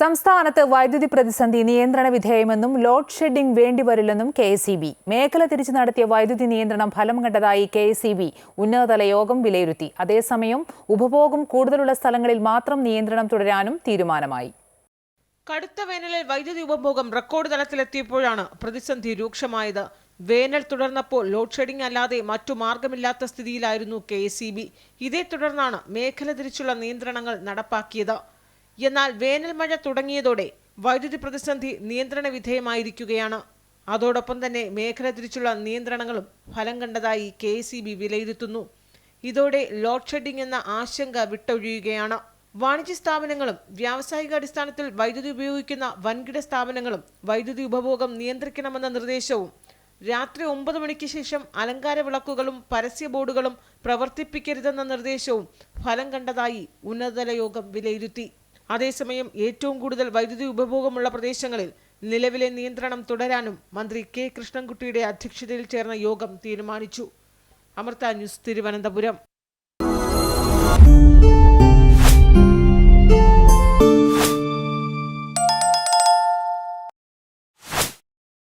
സംസ്ഥാനത്ത് വൈദ്യുതി പ്രതിസന്ധി നിയന്ത്രണ വിധേയമെന്നും ലോഡ് ഷെഡിംഗ് വേണ്ടിവരില്ലെന്നും കെ എസ് ബി. മേഖല തിരിച്ചു നടത്തിയ വൈദ്യുതി നിയന്ത്രണം ഫലം കണ്ടതായി കെ എസ് ബി ഉന്നതതല യോഗം വിലയിരുത്തി. അതേസമയം ഉപഭോഗം കൂടുതലുള്ള സ്ഥലങ്ങളിൽ മാത്രം നിയന്ത്രണം തുടരാനും തീരുമാനമായി. കടുത്ത വേനലിൽ വൈദ്യുതി ഉപഭോഗം റെക്കോർഡ് തലത്തിലെത്തിയപ്പോഴാണ് പ്രതിസന്ധി രൂക്ഷമായത്. വേനൽ തുടർന്നപ്പോൾ ലോഡ് ഷെഡിംഗ് അല്ലാതെ മറ്റു മാർഗമില്ലാത്ത സ്ഥിതിയിലായിരുന്നു കെ ഇതേ തുടർന്നാണ് മേഖല തിരിച്ചുള്ള നിയന്ത്രണങ്ങൾ നടപ്പാക്കിയത്. എന്നാൽ വേനൽ മഴ തുടങ്ങിയതോടെ വൈദ്യുതി പ്രതിസന്ധി നിയന്ത്രണ വിധേയമായിരിക്കുകയാണ്. അതോടൊപ്പം തന്നെ മേഖല തിരിച്ചുള്ള നിയന്ത്രണങ്ങളും ഫലം കണ്ടതായി കെ വിലയിരുത്തുന്നു. ഇതോടെ ലോഡ് ഷെഡിംഗ് എന്ന ആശങ്ക വിട്ടൊഴിയുകയാണ്. വാണിജ്യ സ്ഥാപനങ്ങളും വ്യാവസായിക അടിസ്ഥാനത്തിൽ വൈദ്യുതി ഉപയോഗിക്കുന്ന വൻകിട സ്ഥാപനങ്ങളും വൈദ്യുതി ഉപഭോഗം നിയന്ത്രിക്കണമെന്ന നിർദ്ദേശവും രാത്രി ഒമ്പത് മണിക്ക് ശേഷം അലങ്കാര വിളക്കുകളും പരസ്യ ബോർഡുകളും പ്രവർത്തിപ്പിക്കരുതെന്ന നിർദ്ദേശവും ഫലം കണ്ടതായി ഉന്നതതല യോഗം വിലയിരുത്തി. അതേസമയം ഏറ്റവും കൂടുതൽ വൈദ്യുതി ഉപഭോഗമുള്ള പ്രദേശങ്ങളിൽ നിലവിലെ നിയന്ത്രണം തുടരാനും മന്ത്രി കെ കൃഷ്ണൻകുട്ടിയുടെ അധ്യക്ഷതയിൽ ചേർന്ന യോഗം തീരുമാനിച്ചു. അമൃത ന്യൂസ് തിരുവനന്തപുരം.